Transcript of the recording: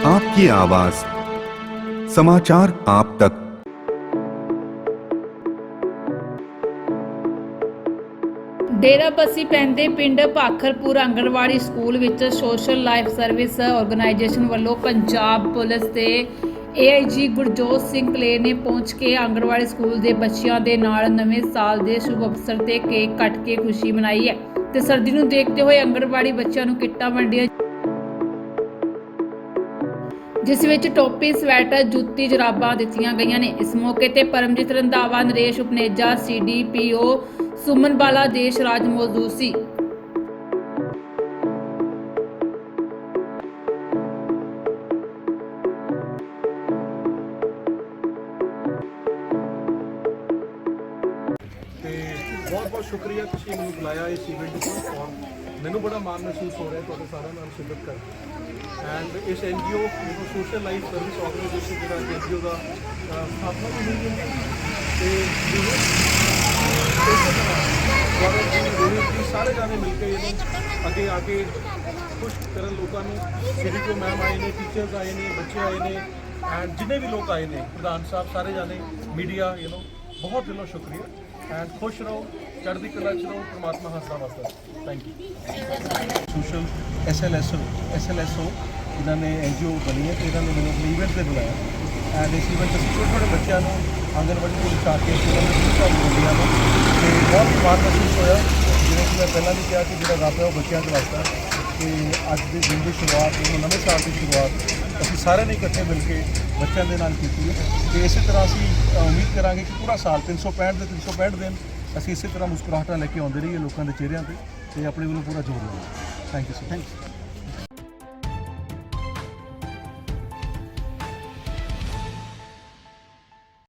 आपकी आवाज समाचार आप तक ਡੇਰਾ ਬੱਸੀ ਪੈਂਦੇ ਪਿੰਡ ਭਾਖਰਪੁਰ ਆਂਗਣਵਾੜੀ ਸਕੂਲ ਵਿੱਚ ਸੋਸ਼ਲ ਲਾਈਫ ਸਰਵਿਸ ਆਰਗੇਨਾਈਜੇਸ਼ਨ ਵੱਲੋਂ ਪੰਜਾਬ ਪੁਲਿਸ ਤੇ ਏਆਈਜੀ ਗੁਰਜੋਤ ਸਿੰਘ ਕਲੇਰ ਨੇ ਪਹੁੰਚ ਕੇ ਆਂਗਣਵਾੜੀ ਸਕੂਲ ਦੇ ਬੱਚਿਆਂ ਦੇ ਨਾਲ ਨਵੇਂ ਸਾਲ ਦੇ ਸ਼ੁਭ ਅਵਸਰ ਤੇ ਕੇਕ ਕੱਟ ਕੇ ਖੁਸ਼ੀ ਮਨਾਈ ਹੈ ਤੇ ਸਰਦੀ ਨੂੰ ਦੇਖਦੇ ਹੋਏ ਆਂਗਣਵਾੜੀ ਬੱਚਿਆਂ ਨੂੰ ਕਿੱਟਾਂ ਵੰਡੀਆਂ ਜਿਸ ਵਿੱਚ ਟੋਪੀ, ਸਵੈਟਰ, ਜੁੱਤੀ, ਜਰਾਬਾਂ ਦਿੱਤੀਆਂ ਗਈਆਂ ਨੇ। ਇਸ ਮੌਕੇ ਤੇ ਪਰਮਜੀਤ ਰੰਧਾਵਾ, ਨਰੇਸ਼ ਉਪਨੇਜਾ, ਸੀਡੀਪੀਓ, ਸੁਮਨ ਬਾਲਾ, ਦੇਸ਼ ਰਾਜ ਮੌਜੂਦ ਸੀ। ਬਹੁਤ ਬਹੁਤ ਸ਼ੁਕਰੀਆ ਤੁਸੀਂ ਮੈਨੂੰ ਬੁਲਾਇਆ ਇਸ ਇਵੈਂਟ ਨੂੰ ਔਰ ਮੈਨੂੰ ਬੜਾ ਮਾਣ ਮਹਿਸੂਸ ਹੋ ਰਿਹਾ ਤੁਹਾਡੇ ਸਾਰਿਆਂ ਨਾਲ ਸ਼ਿਰਕਤ ਕਰ ਐਂਡ ਇਸ ਐਨਜੀਓ ਨੂੰ ਸੋਸ਼ਲ ਲਾਈਫ ਸਰਵਿਸ ਆਰਗੇਨਾਈਜੇਸ਼ਨ ਜਿਹੜਾ ਐਨਜੀਓ ਦਾ ਸਥਾਪਨਾ ਵੀ ਹੋਈ ਹੈ ਤੇ ਜਿਹਨੂੰ ਜੀ ਰੋਹਿਤ ਜੀ ਸਾਰੇ ਜਾਣੇ ਮਿਲ ਕੇ ਇਹਨੂੰ ਅੱਗੇ ਆ ਕੇ ਖੁਸ਼ ਕਰਨ ਲੋਕਾਂ ਨੂੰ, ਜਿਹੜੀ ਕੋ ਮੈਮ ਆਏ ਨੇ ਟੀਚਰਸ ਆਏ ਨੇ, ਬੱਚੇ ਆਏ ਨੇ ਐਂਡ ਜਿੰਨੇ ਵੀ ਲੋਕ ਆਏ ਨੇ, ਪ੍ਰਧਾਨ ਸਾਹਿਬ, ਸਾਰੇ ਜਾਣੇ ਮੀਡੀਆ ਯੂ نو ਬਹੁਤ ਦਿਲੋਂ ਸ਼ੁਕਰੀਆ। ਐਂਡ ਖੁਸ਼ ਰਹੋ, ਚੜ੍ਹਦੀ ਕਲਾ ਚ ਰਹੋ, ਪ੍ਰਮਾਤਮਾ ਹੱਸਦਾ ਵਸਦਾ thank you social SLSO SLSO ਇਹਨਾਂ ਨੇ ਐਨਜੀਓ ਬਣੀ ਹੈ ਤੇ ਇਹਨਾਂ ਨੇ ਮੈਨੂੰ ਆਪਣੇ ਇਵੈਂਟ ਤੇ ਬੁਲਾਇਆ। ਐਂਡ ਇਸ ਇਵੈਂਟ ਅਸੀਂ ਛੋਟੇ ਛੋਟੇ ਬੱਚਿਆਂ ਨੂੰ ਆਂਗਨਵਾੜੀ ਤੋਂ ਲਿਖਾ ਕੇ ਉਹਨਾਂ ਨੂੰ ਸਿੱਖਿਆ ਦਿੰਦੀਆਂ ਨੇ ਤੇ ਬਹੁਤ ਹੀ ਮਾਣ ਮਹਿਸੂਸ ਹੋਇਆ। ਜਿਵੇਂ ਕਿ ਮੈਂ ਪਹਿਲਾਂ ਵੀ ਕਿਹਾ ਕਿ ਜਿਹੜਾ ਰੱਬ ਹੈ, ਉਹ ਬੱਚਿਆਂ ਦੇ ਵਾਸਤਾ। ਹੈ ਤੇ ਅੱਜ ਦੇ ਦਿਨ ਦੀ ਸ਼ੁਰੂਆਤ, ਉਹ ਨਵੇਂ ਸਾਲ ਦੀ ਸ਼ੁਰੂਆਤ। ਅਸੀਂ ਸਾਰਿਆਂ ਨੇ ਇਕੱਠੇ ਮਿਲ ਕੇ ਬੱਚਿਆਂ ਦੇ ਨਾਲ ਕੀਤੀ ਹੈ। ਤੇ ਇਸੇ ਤਰ੍ਹਾਂ ਅਸੀਂ ਉਮੀਦ ਕਰਾਂਗੇ ਕਿ ਪੂਰਾ ਸਾਲ 365 ਦੇ 365 ਦਿਨ ਅਸੀਂ ਇਸੇ ਤਰ੍ਹਾਂ ਮੁਸਕਰਾਹਟਾਂ ਲੈ ਕੇ ਆਉਂਦੇ ਰਹੀਏ ਲੋਕਾਂ ਦੇ ਚਿਹਰਿਆਂ ਤੇ ਤੇ ਆਪਣੇ ਵੱਲੋਂ ਪੂਰਾ ਜ਼ੋਰ ਲਾਉਂਦੇ thank you so thank you